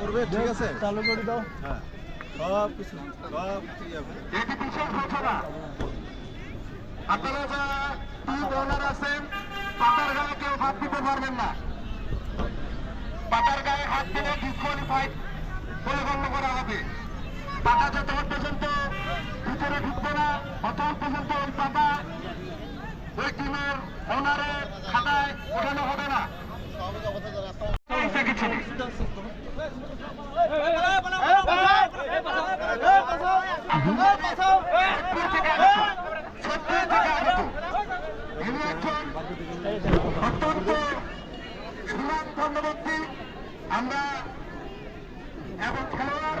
করবে ঠিক আছে? চালু করে দাও। হ্যাঁ। সব কিছু। সব কিছু। এটি বিশেষ আপনারা যারা টিম ওনার আছেন পাতার গায়ে কেউ হাত দিতে পারবেন না। পাতার গায়ে হাত দিলে ডিসকোয়ালিফাইড বলে গণ্য করা হবে। পাতা যতক্ষণ পর্যন্ত ভিতরে ঢুকবে না ততক্ষণ পর্যন্ত ওই পাতা ওই টিমের ওনারের খাতায় ওঠানো হবে না। দেখেছি। ইনি একজন অত্যন্ত সুনামধন্য ব্যক্তি আমরা এবং খেলোয়াড়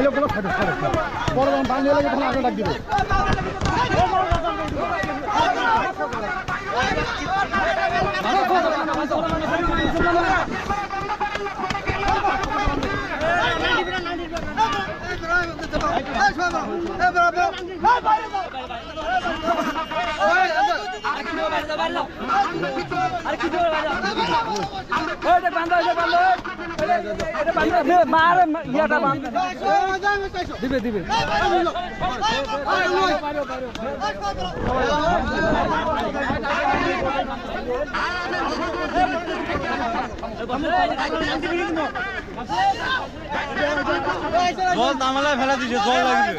এই লোকগুলো ছাড়ো ছাড়ো পরে যখন পানি লাগে তখন আগে ডাক দিবে দিবে দিবে। জল তামালায় ফেলা দিছে জল লাগবে।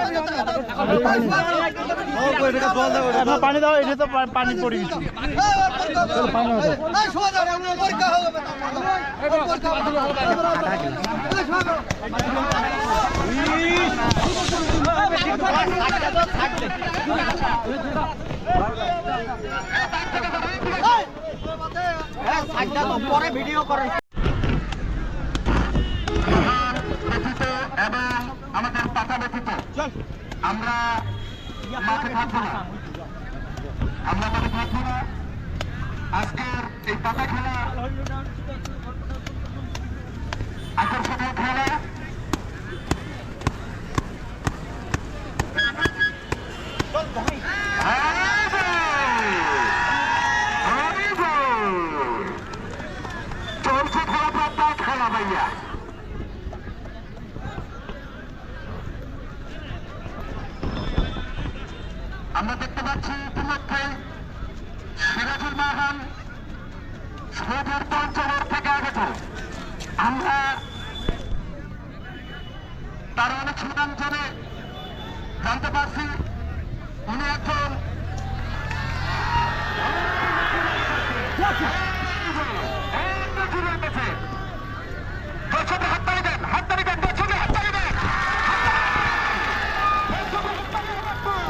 পানি দাও এটা তো পানি পড়ে গেছে। পরে ভিডিও করেন। এবং আমাদের পাতা ব্যতীত আমরা মাঠে থাকব না। আমরা মাঠে থাকব না। আজকের এই পাতা খেলা আকর্ষণীয় খেলা চলছে খেলা পাতা খেলা ভাইয়া। আমরা দেখতে পাচ্ছি ইতিমধ্যে সিরাজুল মাহান সৌদের পঞ্চগড় থেকে আগত। আমরা তার অনেক সুনাম জেনে জানতে পারছি উনি একজন দর্শকের হাততালি দেন হাততালি দেন দর্শকের হাততালি দেন চলছে খেলা চলছে খেলা চলছে খেলা চলবে চলছে খেলা চলছে খেলা পাতা খেলা মারবেন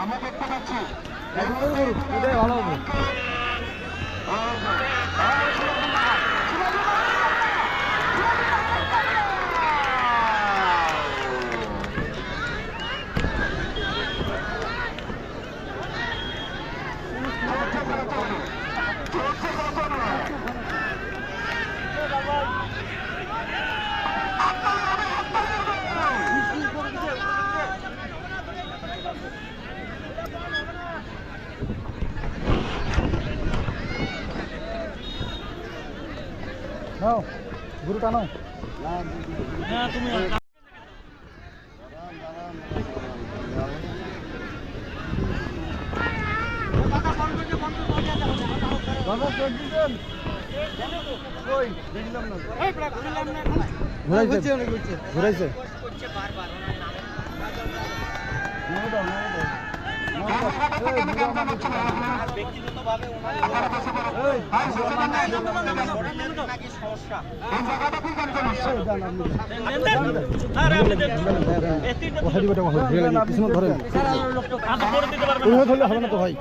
আমরা দেখতে পাচ্ছি। ভালো হবে চলছে খেলা চলবে নাও গুরু টানো ঘুরাইছে ঘুরাইছে। কথা দিবে কথা ধরে কিছু ধরে ধরলে হবে না তো ভাই।